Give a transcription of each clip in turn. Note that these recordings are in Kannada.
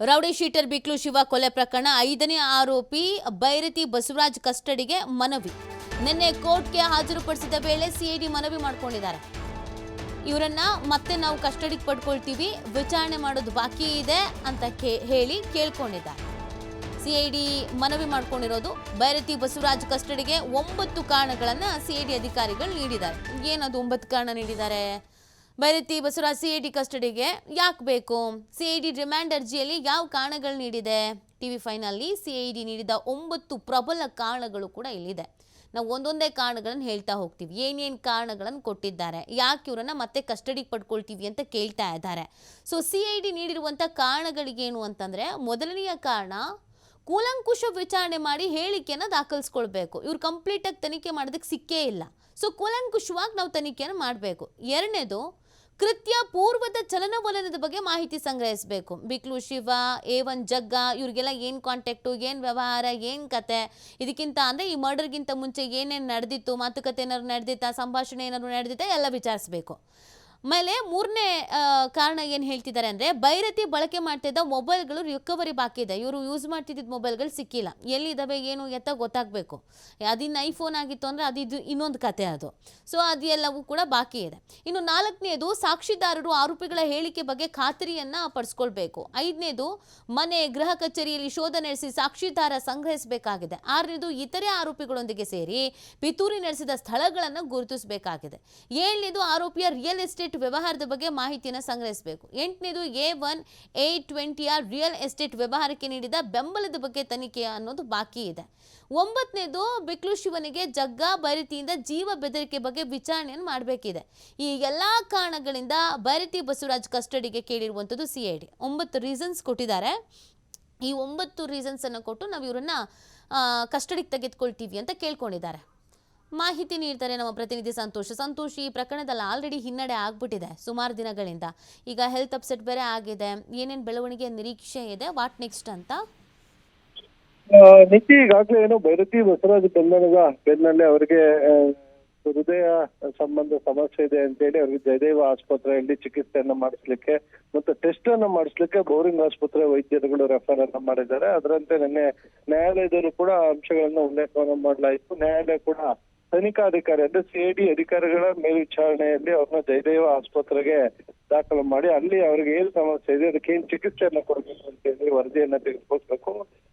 ರೌಡಿ ಶೀಟರ್ ಬಿಕ್ಲು ಶಿವ ಕೊಲೆ ಪ್ರಕರಣ ಐದನೇ ಆರೋಪಿ ಬೈರತಿ ಬಸವರಾಜ್ ಕಸ್ಟಡಿಗೆ ಮನವಿ. ನಿನ್ನೆ ಕೋರ್ಟ್ಗೆ ಹಾಜರುಪಡಿಸಿದ ವೇಳೆ ಸಿಐಡಿ ಮನವಿ ಮಾಡ್ಕೊಂಡಿದ್ದಾರೆ. ಇವರನ್ನ ಮತ್ತೆ ನಾವು ಕಸ್ಟಡಿಗೆ ಪಡ್ಕೊಳ್ತೀವಿ, ವಿಚಾರಣೆ ಮಾಡೋದು ಬಾಕಿ ಇದೆ ಅಂತ ಹೇಳಿ ಕೇಳ್ಕೊಂಡಿದ್ದಾರೆ. ಸಿಐಡಿ ಮನವಿ ಮಾಡ್ಕೊಂಡಿರೋದು ಬೈರತಿ ಬಸವರಾಜ್ ಕಸ್ಟಡಿಗೆ ಒಂಬತ್ತು ಕಾರಣಗಳನ್ನು ಸಿಐಡಿ ಅಧಿಕಾರಿಗಳು ನೀಡಿದ್ದಾರೆ. ಏನದು ಒಂಬತ್ತು ಕಾರಣ ನೀಡಿದ್ದಾರೆ? ಬೈರತಿ ಬಸವರಾಜ್ ಸಿಐಡಿ ಕಸ್ಟಡಿಗೆ ಯಾಕೆ ಬೇಕು? ಸಿಐಡಿ ರಿಮ್ಯಾಂಡ್ ಅರ್ಜಿಯಲ್ಲಿ ಯಾವ ಕಾರಣಗಳು ನೀಡಿದೆ? ಟಿವಿ ಫೈನಲ್ಲಿ ಸಿಐಡಿ ನೀಡಿದ ಒಂಬತ್ತು ಪ್ರಬಲ ಕಾರಣಗಳು ಕೂಡ ಇಲ್ಲಿದೆ. ನಾವು ಒಂದೊಂದೇ ಕಾರಣಗಳನ್ನು ಹೇಳ್ತಾ ಹೋಗ್ತೀವಿ. ಏನೇನು ಕಾರಣಗಳನ್ನು ಕೊಟ್ಟಿದ್ದಾರೆ? ಯಾಕೆ ಇವರನ್ನ ಮತ್ತೆ ಕಸ್ಟಡಿಗೆ ಪಡ್ಕೊಳ್ತೀವಿ ಅಂತ ಕೇಳ್ತಾ ಇದ್ದಾರೆ. ಸೊ ಸಿ ಐ ಡಿ ನೀಡಿರುವಂಥ ಕಾರಣಗಳಿಗೇನು ಅಂತಂದರೆ, ಮೊದಲನೆಯ ಕಾರಣ ಕೂಲಂಕುಷ ವಿಚಾರಣೆ ಮಾಡಿ ಹೇಳಿಕೆಯನ್ನು ದಾಖಲಿಸ್ಕೊಳ್ಬೇಕು. ಇವ್ರು ಕಂಪ್ಲೀಟಾಗಿ ತನಿಖೆ ಮಾಡೋದಕ್ಕೆ ಸಿಕ್ಕೇ ಇಲ್ಲ. ಸೊ ಕೂಲಂಕುಷವಾಗಿ ನಾವು ತನಿಖೆಯನ್ನು ಮಾಡಬೇಕು. ಎರಡನೇದು ಕೃತ್ಯ ಪೂರ್ವದ ಚಲನವಲನದ ಬಗ್ಗೆ ಮಾಹಿತಿ ಸಂಗ್ರಹಿಸಬೇಕು. ಬಿಕ್ಲು, ಶಿವ, ಎ ಒನ್, ಜಗ್ಗ, ಇವ್ರಿಗೆಲ್ಲ ಏನು ಕಾಂಟ್ಯಾಕ್ಟು ಏನು ವ್ಯವಹಾರ, ಏನು ಕತೆ? ಇದಕ್ಕಿಂತ ಅಂದರೆ ಈ ಮರ್ಡರ್ಗಿಂತ ಮುಂಚೆ ಏನೇನು ನಡೆದಿತ್ತು, ಮಾತುಕತೆ ಏನಾದ್ರು ನಡೆದಿತ್ತಾ, ಸಂಭಾಷಣೆ ಏನಾದ್ರು ನಡೆದಿತ್ತಾ, ಎಲ್ಲ ವಿಚಾರಿಸಬೇಕು. ಆಮೇಲೆ ಮೂರನೇ ಕಾರಣ ಏನು ಹೇಳ್ತಿದ್ದಾರೆ ಅಂದರೆ ಬೈರತಿ ಬಳಕೆ ಮಾಡ್ತಿದ್ದ ಮೊಬೈಲ್ಗಳು ರಿಕವರಿ ಬಾಕಿ ಇದೆ. ಇವರು ಯೂಸ್ ಮಾಡ್ತಿದ್ದ ಮೊಬೈಲ್ಗಳು ಸಿಕ್ಕಿಲ್ಲ. ಎಲ್ಲಿದ್ದಾವೆ ಏನು ಎತ್ತ ಗೊತ್ತಾಗಬೇಕು. ಅದಿನ್ನು ಐಫೋನ್ ಆಗಿತ್ತು ಅಂದರೆ ಅದು ಇನ್ನೊಂದು ಕತೆ ಅದು. ಸೊ ಅದೆಲ್ಲವೂ ಕೂಡ ಬಾಕಿ ಇದೆ. ಇನ್ನು ನಾಲ್ಕನೇದು ಸಾಕ್ಷಿದಾರರು ಆರೋಪಿಗಳ ಹೇಳಿಕೆ ಬಗ್ಗೆ ಖಾತರಿಯನ್ನು ಪಡಿಸ್ಕೊಳ್ಬೇಕು. ಐದನೇದು ಮನೆ, ಗೃಹ ಕಚೇರಿಯಲ್ಲಿ ಶೋಧ ನಡೆಸಿ ಸಾಕ್ಷಿದಾರ ಸಂಗ್ರಹಿಸಬೇಕಾಗಿದೆ. ಆರನೇದು ಇತರೆ ಆರೋಪಿಗಳೊಂದಿಗೆ ಸೇರಿ ಪಿತೂರಿ ನಡೆಸಿದ ಸ್ಥಳಗಳನ್ನು ಗುರುತಿಸಬೇಕಾಗಿದೆ. ಏಳನೇದು ಆರೋಪಿಯ ರಿಯಲ್ ಎಸ್ಟೇಟ್ ವ್ಯವಹಾರದ ಬಗ್ಗೆ ಮಾಹಿತಿಯನ್ನು ಸಂಗ್ರಹಿಸಬೇಕು. ಎಂಟನೇದು ಎ ಒನ್ ಎ ಟ್ವೆಂಟಿಯ ರಿಯಲ್ ಎಸ್ಟೇಟ್ ವ್ಯವಹಾರಕ್ಕೆ ನೀಡಿದ ಬೆಂಬಲದ ಬಗ್ಗೆ ತನಿಖೆ ಅನ್ನೋದು ಬಾಕಿ ಇದೆ. ಒಂಬತ್ತನೇದು ಬಿಕ್ಲು ಶಿವನಿಗೆ ಜಗ್ಗ ಬೈರತಿಯಿಂದ ಜೀವ ಬೆದರಿಕೆ ಬಗ್ಗೆ ವಿಚಾರಣೆಯನ್ನು ಮಾಡಬೇಕಿದೆ. ಈ ಎಲ್ಲ ಕಾರಣಗಳಿಂದ ಬೈರತಿ ಬಸವರಾಜ್ ಕಸ್ಟಡಿಗೆ ಕೇಳಿರುವಂಥದ್ದು ಸಿ ಐ ಡಿ ಒಂಬತ್ತು ರೀಸನ್ಸ್ ಕೊಟ್ಟಿದ್ದಾರೆ. ಈ ಒಂಬತ್ತು ರೀಸನ್ಸನ್ನು ಕೊಟ್ಟು ನಾವು ಇವರನ್ನ ಕಸ್ಟಡಿಗೆ ತೆಗೆದುಕೊಳ್ತೀವಿ ಅಂತ ಕೇಳ್ಕೊಂಡಿದ್ದಾರೆ. ಮಾಹಿತಿ ನೀಡ್ತಾರೆ ನಮ್ಮ ಪ್ರತಿನಿಧಿ ಸಂತೋಷ್. ಸಂತೋಷ್, ಈ ಪ್ರಕರಣದಲ್ಲಿ ಆಲ್ರೆಡಿ ಹಿನ್ನಡೆ ಆಗ್ಬಿಟ್ಟಿದೆ, ಸುಮಾರು ದಿನಗಳಿಂದ. ಈಗ ಹೆಲ್ತ್ ಅಪ್ಸೆಟ್ ಬೇರೆ ಆಗಿದೆ. ಏನೇನು ಬೆಳವಣಿಗೆ ನಿರೀಕ್ಷೆ ಇದೆ? ವಾಟ್ ನೆಕ್ಸ್ಟ್ ಅಂತ? ನಿಖಿ ಈಗಾಗಲೇ ಏನು ಭೈರತಿ ಬಸವರಾಜ್ ಬೆನ್ನಲ್ಲೇ ಅವರಿಗೆ ಹೃದಯ ಸಂಬಂಧ ಸಮಸ್ಯೆ ಇದೆ ಅಂತ ಹೇಳಿ ಅವರಿಗೆ ಜಯದೇವ ಆಸ್ಪತ್ರೆಯಲ್ಲಿ ಚಿಕಿತ್ಸೆಯನ್ನ ಮಾಡಿಸ್ಲಿಕ್ಕೆ ಮತ್ತೆ ಟೆಸ್ಟ್ ಅನ್ನ ಮಾಡಿಸ್ಲಿಕ್ಕೆ ಬೋರಿಂಗ್ ಆಸ್ಪತ್ರೆ ವೈದ್ಯರುಗಳು ರೆಫರ್ ಅನ್ನ ಮಾಡಿದ್ದಾರೆ. ಅದರಂತೆ ನಿನ್ನೆ ನ್ಯಾಯಾಲಯದಲ್ಲೂ ಕೂಡ ಅಂಶಗಳನ್ನ ಉಲ್ಲೇಖವನ್ನು ಮಾಡಲಾಯಿತು. ನ್ಯಾಯಾಲಯ ಕೂಡ ತನಿಖಾಧಿಕಾರಿ ಅಂದ್ರೆ ಸಿಐಡಿ ಅಧಿಕಾರಿಗಳ ಮೇಲ್ವಿಚಾರಣೆಯಲ್ಲಿ ಅವ್ರನ್ನ ಜಯದೇವ ಆಸ್ಪತ್ರೆಗೆ ದಾಖಲು ಮಾಡಿ, ಅಲ್ಲಿ ಅವ್ರಿಗೆ ಏನ್ ಸಮಸ್ಯೆ ಇದೆ, ಅದಕ್ಕೆ ಏನ್ ಚಿಕಿತ್ಸೆಯನ್ನ ಕೊಡಬೇಕು ಅಂತ ಹೇಳಿ ವರದಿಯನ್ನ ತೆಗೆದುಕೊಳ್ಬೇಕು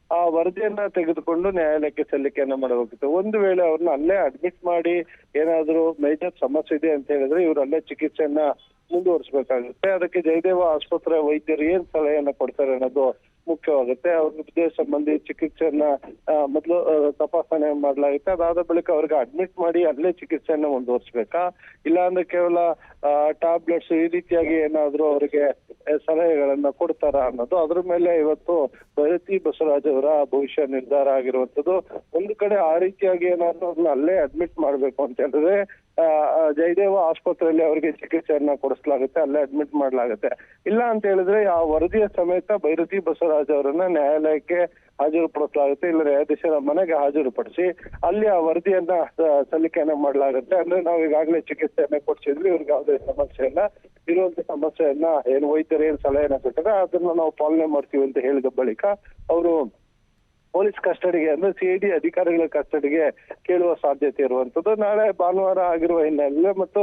ಆ ವರದಿಯನ್ನ ತೆಗೆದುಕೊಂಡು ನ್ಯಾಯಾಲಯಕ್ಕೆ ಸಲ್ಲಿಕೆಯನ್ನ ಮಾಡಬೇಕಿತ್ತು ಒಂದು ವೇಳೆ ಅವ್ರನ್ನ ಅಲ್ಲೇ ಅಡ್ಮಿಟ್ ಮಾಡಿ ಏನಾದ್ರೂ ಮೇಜರ್ ಸಮಸ್ಯೆ ಇದೆ ಅಂತ ಹೇಳಿದ್ರೆ ಇವ್ರು ಅಲ್ಲೇ ಚಿಕಿತ್ಸೆಯನ್ನ ಮುಂದುವರಿಸಬೇಕಾಗುತ್ತೆ. ಅದಕ್ಕೆ ಜಯದೇವ ಆಸ್ಪತ್ರೆ ವೈದ್ಯರು ಏನ್ ಸಲಹೆಯನ್ನ ಕೊಡ್ತಾರೆ ಅನ್ನೋದು ಮುಖ್ಯವಾಗುತ್ತೆ. ಅವ್ರ ಹೃದಯ ಸಂಬಂಧಿ ಚಿಕಿತ್ಸೆಯನ್ನ ಮೊದಲು ತಪಾಸಣೆ ಮಾಡಲಾಗುತ್ತೆ. ಅದಾದ ಬಳಿಕ ಅವ್ರಿಗೆ ಅಡ್ಮಿಟ್ ಮಾಡಿ ಅಲ್ಲೇ ಚಿಕಿತ್ಸೆಯನ್ನ ಮುಂದುವರಿಸಬೇಕಾ? ಇಲ್ಲ ಅಂದ್ರೆ ಕೇವಲ ಟ್ಯಾಬ್ಲೆಟ್ಸ್ ಈ ರೀತಿಯಾಗಿ ಏನಾದ್ರು ಅವರಿಗೆ ಸಲಹೆಗಳನ್ನ ಕೊಡ್ತಾರ ಅನ್ನೋದು. ಅದ್ರ ಮೇಲೆ ಇವತ್ತು ಭರತಿ ಬಸವರಾಜ್ ಅವರ ಭವಿಷ್ಯ ನಿರ್ಧಾರ ಆಗಿರುವಂತದ್ದು ಒಂದು ಕಡೆ ಆ ರೀತಿಯಾಗಿ ಏನಾದ್ರು ಅಲ್ಲೇ ಅಡ್ಮಿಟ್ ಮಾಡ್ಬೇಕು ಅಂತ ಹೇಳಿದ್ರೆ ಜಯದೇವ ಆಸ್ಪತ್ರೆಯಲ್ಲಿ ಅವರಿಗೆ ಚಿಕಿತ್ಸೆಯನ್ನ ಕೊಡಿಸಲಾಗುತ್ತೆ, ಅಲ್ಲೇ ಅಡ್ಮಿಟ್ ಮಾಡಲಾಗುತ್ತೆ. ಇಲ್ಲ ಅಂತ ಹೇಳಿದ್ರೆ ಆ ವರದಿಯ ಸಮೇತ ಭೈರತಿ ಬಸವರಾಜ್ ಅವರನ್ನ ನ್ಯಾಯಾಲಯಕ್ಕೆ ಹಾಜರುಪಡಿಸಲಾಗುತ್ತೆ, ಇಲ್ಲ ನ್ಯಾಯಾಧೀಶರ ಮನೆಗೆ ಹಾಜರುಪಡಿಸಿ ಅಲ್ಲಿ ಆ ವರದಿಯನ್ನ ಸಲ್ಲಿಕೆಯನ್ನ ಮಾಡಲಾಗುತ್ತೆ. ಅಂದ್ರೆ ನಾವು ಈಗಾಗಲೇ ಚಿಕಿತ್ಸೆಯನ್ನ ಕೊಡ್ಸಿದ್ವಿ, ಇವ್ರಿಗೆ ಯಾವುದೇ ಸಮಸ್ಯೆ ಇಲ್ಲ. ಇರುವಂತ ಸಮಸ್ಯೆಯನ್ನ ಏನು ವೈದ್ಯರು ಏನ್ ಸಲಹೆಯನ್ನ ಕೊಟ್ಟರೆ ಅದನ್ನ ನಾವು ಪಾಲನೆ ಮಾಡ್ತೀವಿ ಅಂತ ಹೇಳಿದ ಬಳಿಕ ಅವರು ಪೊಲೀಸ್ ಕಸ್ಟಡಿಗೆ ಅಂದ್ರೆ ಸಿಐಡಿ ಅಧಿಕಾರಿಗಳ ಕಸ್ಟಡಿಗೆ ಕೇಳುವ ಸಾಧ್ಯತೆ ಇರುವಂತದ್ದು ನಾಳೆ ಭಾನುವಾರ ಆಗಿರುವ ಹಿನ್ನೆಲೆ ಮತ್ತು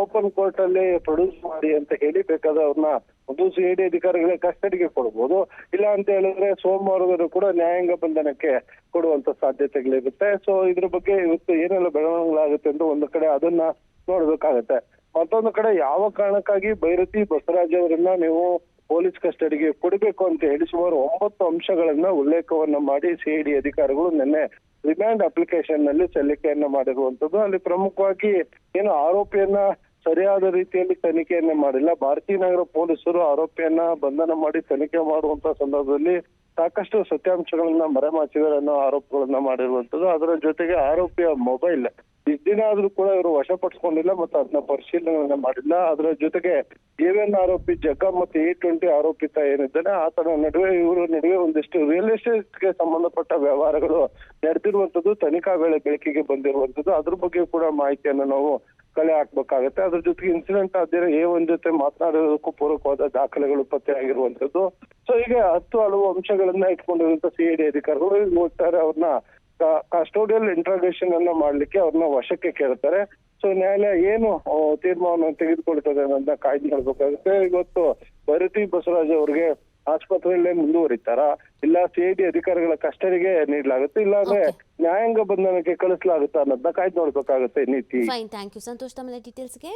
ಓಪನ್ ಕೋರ್ಟ್ ಅಲ್ಲಿ ಪ್ರೊಡ್ಯೂಸ್ ಮಾಡಿ ಅಂತ ಹೇಳಿ ಬೇಕಾದವ್ರನ್ನ ಒಂದು ಸಿಐಡಿ ಅಧಿಕಾರಿಗಳ ಕಸ್ಟಡಿಗೆ ಕೊಡ್ಬೋದು. ಇಲ್ಲ ಅಂತ ಹೇಳಿದ್ರೆ ಸೋಮವಾರದಲ್ಲೂ ಕೂಡ ನ್ಯಾಯಾಂಗ ಬಂಧನಕ್ಕೆ ಕೊಡುವಂತ ಸಾಧ್ಯತೆಗಳಿರುತ್ತೆ. ಸೊ ಇದ್ರ ಬಗ್ಗೆ ಇವತ್ತು ಏನೆಲ್ಲ ಬೆಳವಣಿಗೆಗಳಾಗುತ್ತೆ ಅಂತ ಒಂದು ಕಡೆ ಅದನ್ನ ನೋಡ್ಬೇಕಾಗತ್ತೆ. ಮತ್ತೊಂದು ಕಡೆ ಯಾವ ಕಾರಣಕ್ಕಾಗಿ ಭೈರತಿ ಬಸವರಾಜ್ ಅವರನ್ನ ನೀವು ಪೊಲೀಸ್ ಕಸ್ಟಡಿಗೆ ಕೊಡಬೇಕು ಅಂತ ಹೇಳಿ ಸುಮಾರು ಒಂಬತ್ತು ಅಂಶಗಳನ್ನ ಉಲ್ಲೇಖವನ್ನ ಮಾಡಿ ಸಿಐಡಿ ಅಧಿಕಾರಿಗಳು ನಿನ್ನೆ ರಿಮ್ಯಾಂಡ್ ಅಪ್ಲಿಕೇಶನ್ನಲ್ಲಿ ಸಲ್ಲಿಕೆಯನ್ನ ಮಾಡಿರುವಂತದ್ದು ಅಲ್ಲಿ ಪ್ರಮುಖವಾಗಿ ಏನು ಆರೋಪಿಯನ್ನ ಸರಿಯಾದ ರೀತಿಯಲ್ಲಿ ತನಿಖೆಯನ್ನೇ ಮಾಡಿಲ್ಲ. ಭಾರತೀಯ ನಗರ ಪೊಲೀಸರು ಆರೋಪಿಯನ್ನ ಬಂಧನ ಮಾಡಿ ತನಿಖೆ ಮಾಡುವಂತ ಸಂದರ್ಭದಲ್ಲಿ ಸಾಕಷ್ಟು ಸತ್ಯಾಂಶಗಳನ್ನ ಮರೆಮಾಚಿದ್ದಾರೆ ಅನ್ನೋ ಆರೋಪಗಳನ್ನ ಮಾಡಿರುವಂತದ್ದು. ಅದರ ಜೊತೆಗೆ ಆರೋಪಿಯ ಮೊಬೈಲ್ ದಿನ ಆದ್ರೂ ಕೂಡ ಇವರು ವಶಪಡಿಸ್ಕೊಂಡಿಲ್ಲ ಮತ್ತು ಅದನ್ನ ಪರಿಶೀಲನೆ ಮಾಡಿಲ್ಲ. ಅದರ ಜೊತೆಗೆ ಏವೇನ್ ಆರೋಪಿ ಜಗ್ಗ ಮತ್ತು ಎ ಟ್ವೆಂಟಿ ಆರೋಪಿತ ಏನಿದ್ದಾನೆ, ಆತನ ನಡುವೆ ಇವರು ನಡುವೆ ಒಂದಿಷ್ಟು ರಿಯಲ್ ಎಸ್ಟೇಟ್ಗೆ ಸಂಬಂಧಪಟ್ಟ ವ್ಯವಹಾರಗಳು ನಡೆದಿರುವಂತದ್ದು, ತನಿಖಾ ವೇಳೆ ಬೆಳಕಿಗೆ ಬಂದಿರುವಂತದ್ದು. ಅದ್ರ ಬಗ್ಗೆ ಕೂಡ ಮಾಹಿತಿಯನ್ನು ನಾವು ಕಲೆ ಹಾಕ್ಬೇಕಾಗತ್ತೆ. ಅದ್ರ ಜೊತೆಗೆ ಇನ್ಸಿಡೆಂಟ್ ಆದ್ರೆ ಎ ಒನ್ ಜೊತೆ ಮಾತನಾಡೋದಕ್ಕೂ ಪೂರಕವಾದ ದಾಖಲೆಗಳು ಪತ್ತೆ ಆಗಿರುವಂತದ್ದು ಸೊ ಹೀಗೆ ಹತ್ತು ಹಲವು ಅಂಶಗಳನ್ನ ಇಟ್ಕೊಂಡಿರುವಂತ ಸಿ ಡಿ ಅಧಿಕಾರಿಗಳು ಒಟ್ಟಾರೆ ಅವ್ರನ್ನ ಕಸ್ಟೋಡಿಯಲ್ ಇಂಟ್ರಾಗೇಷನ್ ಅನ್ನ ಮಾಡ್ಲಿಕ್ಕೆ ಅವ್ರನ್ನ ವಶಕ್ಕೆ ಕೇಳ್ತಾರೆ. ಸೊ ನ್ಯಾಯಾಲಯ ಏನು ತೀರ್ಮಾನವನ್ನು ತೆಗೆದುಕೊಳ್ತದೆ ಅನ್ನೋದನ್ನ ಕಾಯ್ದು ನೋಡ್ಬೇಕಾಗುತ್ತೆ ಇವತ್ತು ಭರತಿ ಬಸವರಾಜ್ ಅವ್ರಿಗೆ ಆಸ್ಪತ್ರೆಯಲ್ಲೇ ಮುಂದುವರಿತಾರ ಇಲ್ಲ ಸಿ ಐ ಡಿ ಅಧಿಕಾರಿಗಳ ಕಸ್ಟಡಿಗೆ ನೀಡಲಾಗುತ್ತೆ ಇಲ್ಲಾಂದ್ರೆ ನ್ಯಾಯಾಂಗ ಬಂಧನಕ್ಕೆ ಕಳಿಸಲಾಗುತ್ತಾ ಅನ್ನೋದನ್ನ ಕಾಯ್ದು ನೋಡ್ಬೇಕಾಗುತ್ತೆ ನೀತಿ. ಫೈನ್ ಥ್ಯಾಂಕ್ ಯು ಸಂತೋಷ್ ತಮ್ಮ ಡೀಟೇಲ್ಸ್ಗೆ